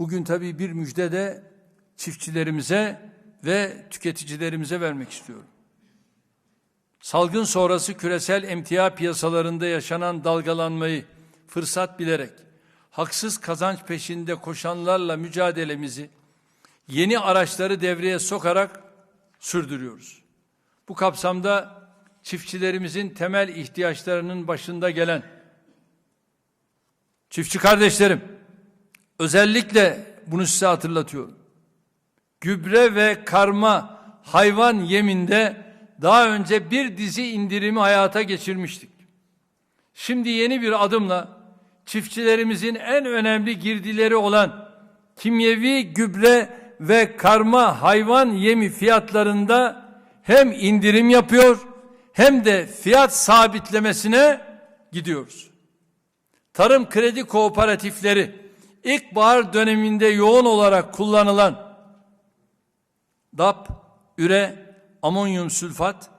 Bugün tabii bir müjde de çiftçilerimize ve tüketicilerimize vermek istiyorum. Salgın sonrası küresel emtia piyasalarında yaşanan dalgalanmayı fırsat bilerek haksız kazanç peşinde koşanlarla mücadelemizi yeni araçları devreye sokarak sürdürüyoruz. Bu kapsamda çiftçilerimizin temel ihtiyaçlarının başında gelen çiftçi kardeşlerim özellikle bunu size hatırlatıyorum. Gübre ve karma hayvan yeminde daha önce bir dizi indirimi hayata geçirmiştik. Şimdi yeni bir adımla çiftçilerimizin en önemli girdileri olan kimyevi gübre ve karma hayvan yemi fiyatlarında hem indirim yapıyor hem de fiyat sabitlemesine gidiyoruz. Tarım kredi kooperatifleri ilkbahar döneminde yoğun olarak kullanılan DAP, üre, amonyum sülfat,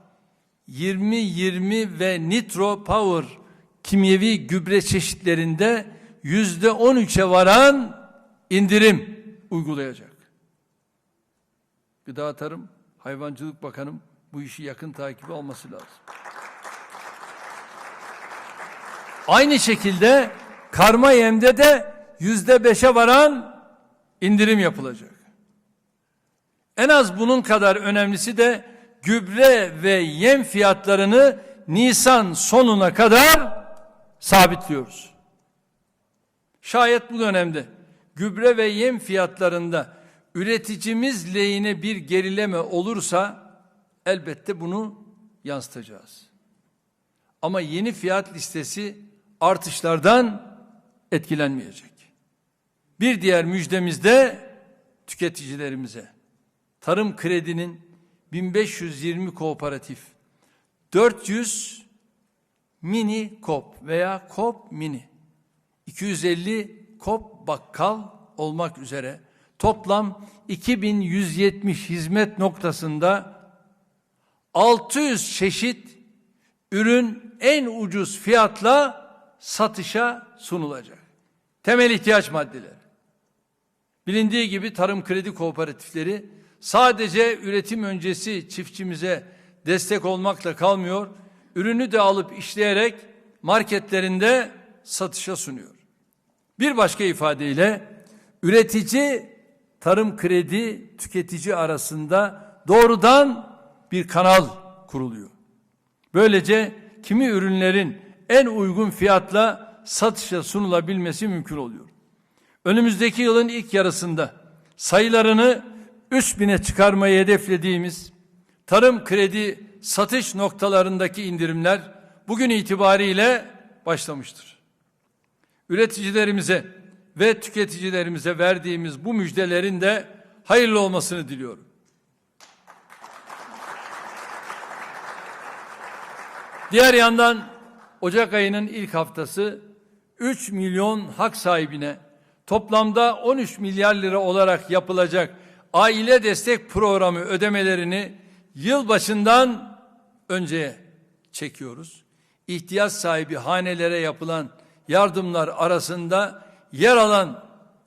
20-20 ve nitro power kimyevi gübre çeşitlerinde yüzde 13'e varan indirim uygulayacak. Gıda Tarım, Hayvancılık Bakanım bu işi yakın takibi alması lazım. Aynı şekilde karma yemde de yüzde beşe varan indirim yapılacak. En az bunun kadar önemlisi de gübre ve yem fiyatlarını Nisan sonuna kadar sabitliyoruz. Şayet bu dönemde gübre ve yem fiyatlarında üreticimiz lehine bir gerileme olursa elbette bunu yansıtacağız. Ama yeni fiyat listesi artışlardan etkilenmeyecek. Bir diğer müjdemiz de tüketicilerimize. Tarım Kredi'nin 1520 kooperatif, 400 mini kop veya kop mini, 250 kop bakkal olmak üzere toplam 2170 hizmet noktasında 600 çeşit ürün en ucuz fiyatla satışa sunulacak. Temel ihtiyaç maddeleri. Bilindiği gibi tarım kredi kooperatifleri sadece üretim öncesi çiftçimize destek olmakla kalmıyor, ürünü de alıp işleyerek marketlerinde satışa sunuyor. Bir başka ifadeyle üretici tarım kredi tüketici arasında doğrudan bir kanal kuruluyor. Böylece kimi ürünlerin en uygun fiyatla satışa sunulabilmesi mümkün oluyor. Önümüzdeki yılın ilk yarısında sayılarını 3000'e çıkarmayı hedeflediğimiz tarım kredi satış noktalarındaki indirimler bugün itibariyle başlamıştır. Üreticilerimize ve tüketicilerimize verdiğimiz bu müjdelerin de hayırlı olmasını diliyorum. Diğer yandan Ocak ayının ilk haftası 3 milyon hak sahibine toplamda 13 milyar lira olarak yapılacak aile destek programı ödemelerini yılbaşından önceye çekiyoruz. İhtiyaç sahibi hanelere yapılan yardımlar arasında yer alan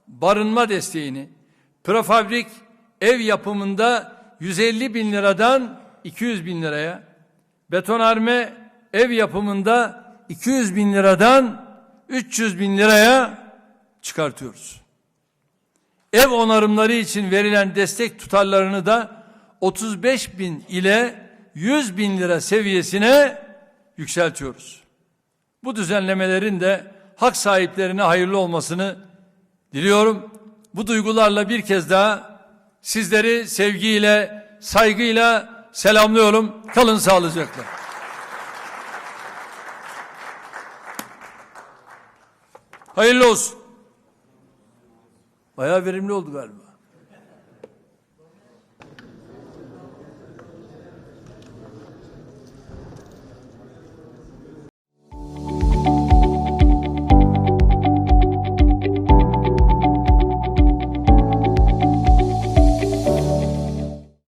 barınma desteğini prefabrik ev yapımında 150 bin liradan 200 bin liraya, betonarme ev yapımında 200 bin liradan 300 bin liraya çıkartıyoruz. Ev onarımları için verilen destek tutarlarını da 35 bin ile 100 bin lira seviyesine yükseltiyoruz. Bu düzenlemelerin de hak sahiplerine hayırlı olmasını diliyorum. Bu duygularla bir kez daha sizleri sevgiyle, saygıyla selamlıyorum. Kalın sağlıcakla. Hayırlı olsun. Bayağı verimli oldu galiba.